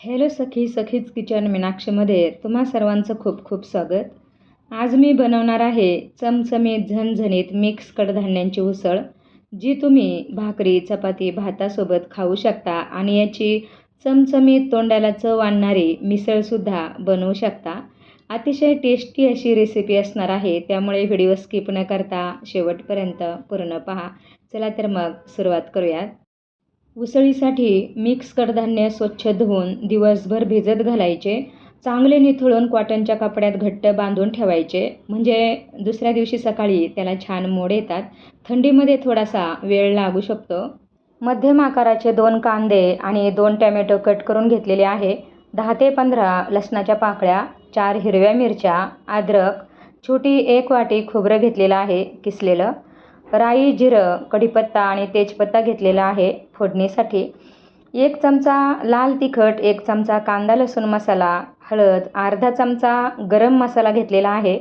Hello सखी सखीज kitchen मीनाक्षीमध्ये तुम्हा सर्वांचं खूप खूप स्वागत. आज मी बनवणार आहे चमचमीत झणझणीत मिक्स कडधान्यांची उसळ जी तुम्ही भाकरी चपाती भातासोबत खाऊ शकता आणि याची चमचमीत तोंडाला चव आणणारी मिसळसुद्धा बनवू शकता. अतिशय टेस्टी अशी रेसिपी असणार आहे त्यामुळे व्हिडिओ स्किप न करता शेवटपर्यंत पूर्ण पहा. चला तर मग सुरुवात करूयात. उसळीसाठी मिक्स कडधान्य स्वच्छ धुवून दिवसभर भिजत घालायचे. चांगले निथळून कॉटनच्या कपड्यात घट्ट बांधून ठेवायचे. म्हणजे दुसऱ्या दिवशी सकाळी त्याला छान मोड येतात. थंडीमध्ये थोडासा वेळ लागू शकतो. मध्यम आकाराचे दोन कांदे आणि दोन टॅमॅटो कट करून घेतलेले आहे. दहा ते पंधरा लसणाच्या पाकळ्या चार हिरव्या मिरच्या अद्रक छोटी एक वाटी खोबरं घेतलेलं आहे किसलेलं. राई जिरं कढीपत्ता आणि तेजपत्ता घेतलेला आहे फोडणीसाठी. एक चमचा लाल तिखट एक चमचा कांदा लसूण मसाला हळद अर्धा चमचा गरम मसाला घेतलेला आहे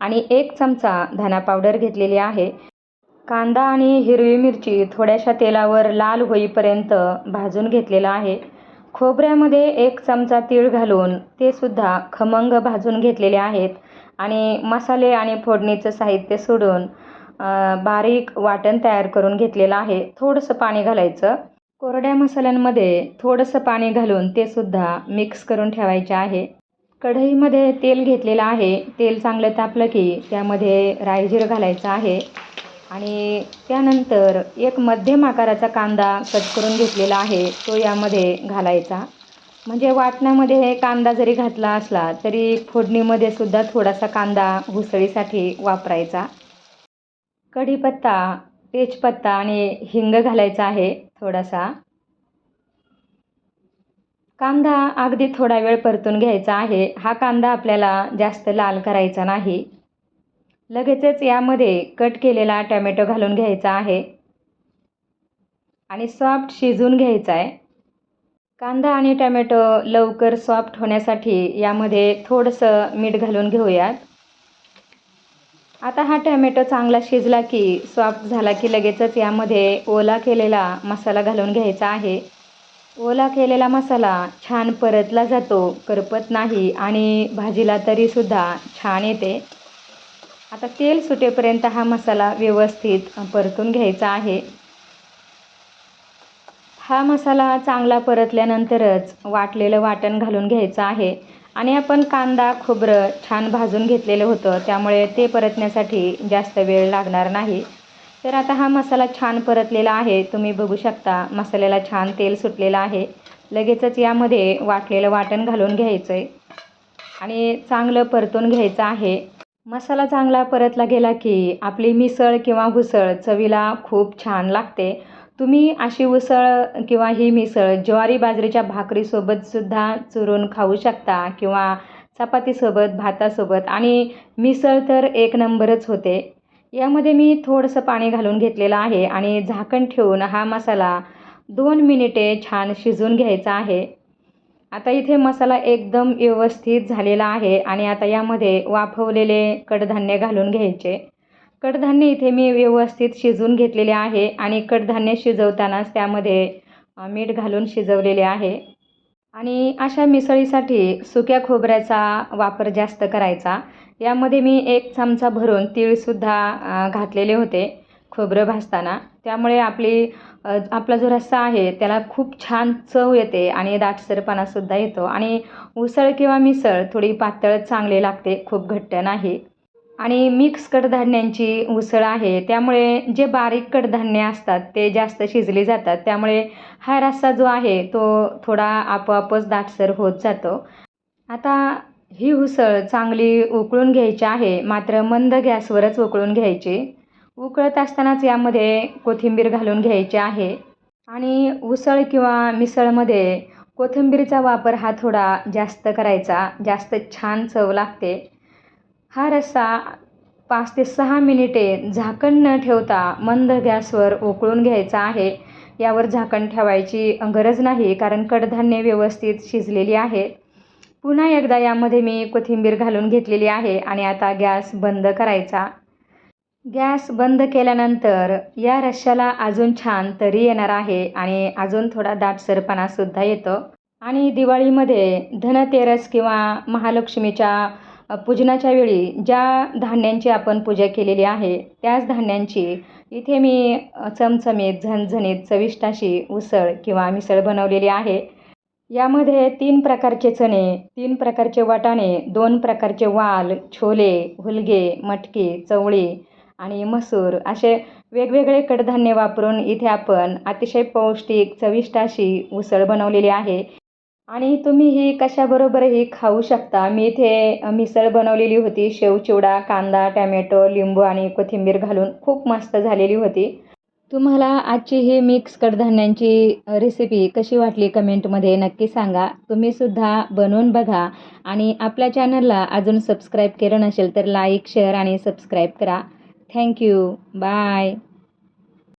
आणि एक चमचा धना पावडर घेतलेली आहे. कांदा आणि हिरवी मिरची थोड्याशा तेलावर लाल होईपर्यंत भाजून घेतलेला आहे. खोबऱ्यामध्ये एक चमचा तीळ घालून ते सुद्धा खमंग भाजून घेतलेले आहेत आणि मसाले आणि फोडणीचं साहित्य सोडून बारीक वाटण तयार करून घेतलेलं आहे. थोडंसं पाणी घालायचं. कोरड्या मसाल्यांमध्ये थोडंसं पाणी घालून ते सुद्धा मिक्स करून ठेवायचे आहे. कढईमध्ये तेल घेतलेलं आहे. तेल चांगलं तापलं की त्यामध्ये रायजीर घालायचं आहे. आणि त्यानंतर एक मध्यम आकाराचा कांदा कट करून घेतलेला आहे. तो यामध्ये घालायचा. म्हणजे वाटणामध्ये कांदा जरी घातला असला तरी फोडणीमध्ये सुद्धा थोडासा कांदा घुसळीसाठी वापरायचा. कढीपत्ता तेजपत्ता आणि हिंग घालायचा आहे थोडासा. कांदा अगदी थोडा वेळ परतून घ्यायचा आहे. हा कांदा आपल्याला जास्त लाल करायचा नाही. लगेचच यामध्ये कट केलेला टॅमॅटो घालून घ्यायचा आहे. आणि सॉफ्ट शिजून घ्यायचा आहे. कांदा आणि टॅमॅटो लवकर सॉफ्ट होण्यासाठी यामध्ये थोडंसं मीठ घालून घेऊयात. आता हा टॅमॅटो चांगला शिजला की सॉफ्ट झाला की लगेचच यामध्ये ओला केलेला मसाला घालून घ्यायचा आहे. ओला केलेला मसाला छान परतला जातो करपत नाही आणि भाजीला तरीसुद्धा छान येते. आता तेल सुटेपर्यंत हा मसाला व्यवस्थित परतून घ्यायचा आहे. हा मसाला चांगला परतल्यानंतरच वाटलेलं वाटण घालून घ्यायचं आहे. आणि आपण कांदा खोबरं छान भाजून घेतलेलं होतं. त्यामुळे ते परतण्यासाठी जास्त वेळ लागणार नाही. तर आता हा मसाला छान परतलेला आहे. तुम्ही बघू शकता मसाल्याला छान तेल सुटलेलं आहे. लगेचच यामध्ये वाटलेलं वाटण घालून घ्यायचं आहे आणि चांगलं परतून घ्यायचं आहे. मसाला चांगला परतला गेला की आपली मिसळ किंवा हुसळ चवीला खूप छान लागते. तुम्ही अशी उसळ किंवा ही मिसळ ज्वारी बाजरीच्या भाकरीसोबतसुद्धा चुरून खाऊ शकता किंवा चपातीसोबत भातासोबत. आणि मिसळ तर एक नंबरच होते. यामध्ये मी थोडंसं पाणी घालून घेतलेलं आहे आणि झाकण ठेवून हा मसाला दोन मिनिटे छान शिजून घ्यायचा आहे. आता इथे मसाला एकदम व्यवस्थित झालेला आहे आणि आता यामध्ये वाफवलेले कडधान्य घालून घ्यायचे. कडधान्य इथे मी व्यवस्थित शिजवून घेतलेले आहे आणि कडधान्य शिजवतानाच त्यामध्ये मीठ घालून शिजवलेले आहे. आणि अशा मिसळीसाठी सुक्या खोबऱ्याचा वापर जास्त करायचा. यामध्ये मी एक चमचा भरून तीळसुद्धा घातलेले होते खोबरं भाजताना. त्यामुळे आपली आपला जो रस्सा आहे त्याला खूप छान चव येते आणि दाटसरपणासुद्धा येतो. आणि उसळ किंवा मिसळ थोडी पातळ चांगली लागते खूप घट्ट नाही. आणि मिक्स कडधान्यांची उसळ आहे. त्यामुळे जे बारीक कडधान्य असतात ते जास्त शिजले जातात. त्यामुळे हा रस्सा जो आहे तो थोडा आपोआपच दाटसर होत जातो. आता ही उसळ चांगली उकळून घ्यायची आहे मात्र मंद गॅसवरच उकळून घ्यायची. उकळत असतानाच यामध्ये कोथिंबीर घालून घ्यायची आहे. आणि उसळ किंवा मिसळमध्ये कोथिंबीरचा वापर हा थोडा जास्त करायचा. जास्त छान चव लागते. हा रस्सा पाच ते सहा मिनिटे झाकण न ठेवता मंद गॅसवर उकळून घ्यायचा आहे. यावर झाकण ठेवायची गरज नाही कारण कडधान्य व्यवस्थित शिजलेली आहेत. पुन्हा एकदा यामध्ये मी कोथिंबीर घालून घेतलेली आहे आणि आता गॅस बंद करायचा. गॅस बंद केल्यानंतर या रश्श्याला अजून छान तरी येणार आहे आणि अजून थोडा दाटसरपणासुद्धा येतो. आणि दिवाळीमध्ये धनतेरस किंवा महालक्ष्मीच्या पूजनाच्या वेळी ज्या धान्यांची आपण पूजा केलेली आहे त्याच धान्यांची इथे मी चमचमीत झणझणीत चविष्ट अशी उसळ किंवा मिसळ बनवलेली आहे. यामध्ये तीन प्रकारचे चणे तीन प्रकारचे वाटाणे दोन प्रकारचे वाल छोले हुलगे मटकी चवळी आणि मसूर असे वेगवेगळे कडधान्य वापरून इथे आपण अतिशय पौष्टिक चविष्ट अशी उसळ बनवलेली आहे. आणि तुम्ही ही कशाबरोबरही खाऊ शकता? मी इथे मिसळ बनवलेली होती. शेव चिवडा कांदा टॅमॅटो लिंबू आणि कोथिंबीर घालून खूप मस्त झालेली होती. तुम्हाला आजची ही मिक्स कडधान्यांची रेसिपी कशी वाटली कमेंटमध्ये नक्की सांगा. तुम्हीसुद्धा बनवून बघा. आणि आपल्या चॅनलला अजून सबस्क्राईब केलं नसेल तर लाईक शेअर आणि सबस्क्राईब करा. Thank you bye